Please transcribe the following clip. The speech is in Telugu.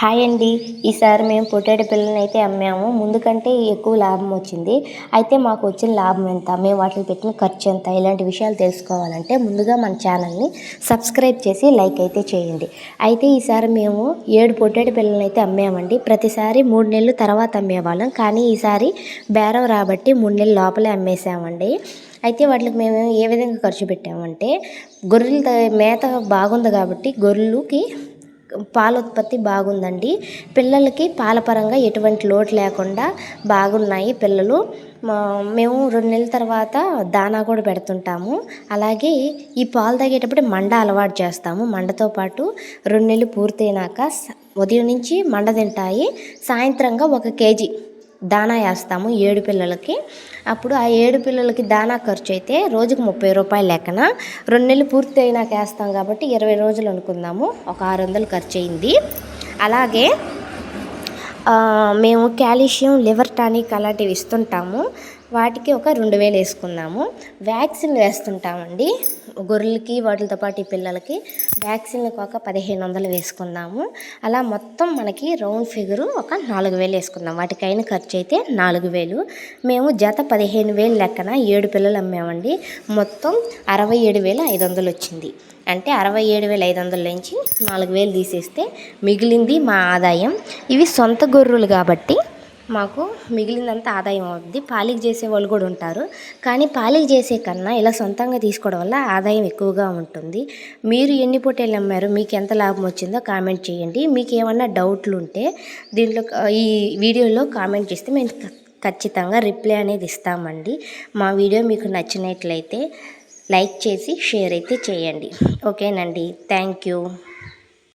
హాయ్ అండి. ఈసారి మేము పొటాటో పిల్లల్ని అయితే అమ్మాము. ముందు కంటే ఎక్కువ లాభం వచ్చింది. అయితే మాకు వచ్చిన లాభం ఎంత? మేము వాటికి పెట్టిన ఖర్చు ఎంత? ఇలాంటి విషయాలు తెలుసుకోవాలంటే ముందుగా మన ఛానల్ని సబ్స్క్రైబ్ చేసి లైక్ అయితే చేయండి. అయితే ఈసారి మేము ఏడు పొటాటో పిల్లల్ని అయితే అమ్మామండి. ప్రతిసారి మూడు నెలలు తర్వాత అమ్మేవాళ్ళం. కానీ ఈసారి బేరం రాబట్టి మూడు నెలల లోపలే అమ్మేసామండి. అయితే వాటికి మేము ఏ విధంగా ఖర్చు పెట్టామంటే గొర్రెల మేత బాగుంది కాబట్టి గొర్రెలకి పాల ఉత్పత్తి బాగుందండి. పిల్లలకి పాల పరంగా ఎటువంటి లోటు లేకుండా బాగున్నాయి పిల్లలు. మేము రెండు నెలల తర్వాత దానా కూడా పెడుతుంటాము. అలాగే ఈ పాలు తాగేటప్పుడు మండ అలవాటు చేస్తాము. మండతో పాటు రెండు నెలలు పూర్తయినాక ఉదయం నుంచి మండ తింటాయి. సాయంత్రంగా ఒక కేజీ దానా వేస్తాము ఏడు పిల్లలకి. అప్పుడు ఆ ఏడు పిల్లలకి దానా ఖర్చు అయితే రోజుకు ముప్పై రూపాయలు లెక్కన. రెండు నెలలు పూర్తి అయినాక వేస్తాం కాబట్టి ఇరవై రోజులు అనుకుందాము. ఒక ఆరు వందలు ఖర్చు అయింది. అలాగే మేము కాల్షియం లివర్ టానిక్ అలాంటివి ఇస్తుంటాము. వాటికి ఒక రెండు వేలు వేసుకున్నాము వ్యాక్సిన్ వేస్తుంటామండి. గొర్రెలకి వాటితో పాటు ఈ పిల్లలకి వ్యాక్సిన్లకు ఒక పదిహేను వందలు వేసుకున్నాము అలా మొత్తం మనకి రౌండ్ ఫిగరు ఒక నాలుగు వేలు వేసుకున్నాం వాటికైన ఖర్చు అయితే నాలుగు వేలు. మేము జత పదిహేను వేలు లెక్కన ఏడు పిల్లలు అమ్మామండి. మొత్తం అరవై ఏడు వేల ఐదు వందలు వచ్చింది. అంటే అరవై ఏడు వేల ఐదు వందల నుంచి నాలుగు వేలు తీసేస్తే మిగిలింది మా ఆదాయం. ఇవి సొంత గొర్రెలు కాబట్టి మాకు మిగిలినంత ఆదాయం అవుద్ది. పాలిక్ చేసే వాళ్ళు కూడా ఉంటారు. కానీ పాలిక్ చేసే కన్నా ఇలా సొంతంగా తీసుకోవడం వల్ల ఆదాయం ఎక్కువగా ఉంటుంది. మీరు ఎన్ని పొట్టేళ్ళు అమ్మారు మీకు ఎంత లాభం వచ్చిందో కామెంట్ చేయండి. మీకు ఏమన్నా డౌట్లు ఉంటే దీంట్లో ఈ వీడియోలో కామెంట్ చేస్తే మేము ఖచ్చితంగా రిప్లై అనేది ఇస్తామండి. మా వీడియో మీకు నచ్చినట్లయితే లైక్ చేసి షేర్ అయితే చేయండి. ఓకేనండి. Thank you.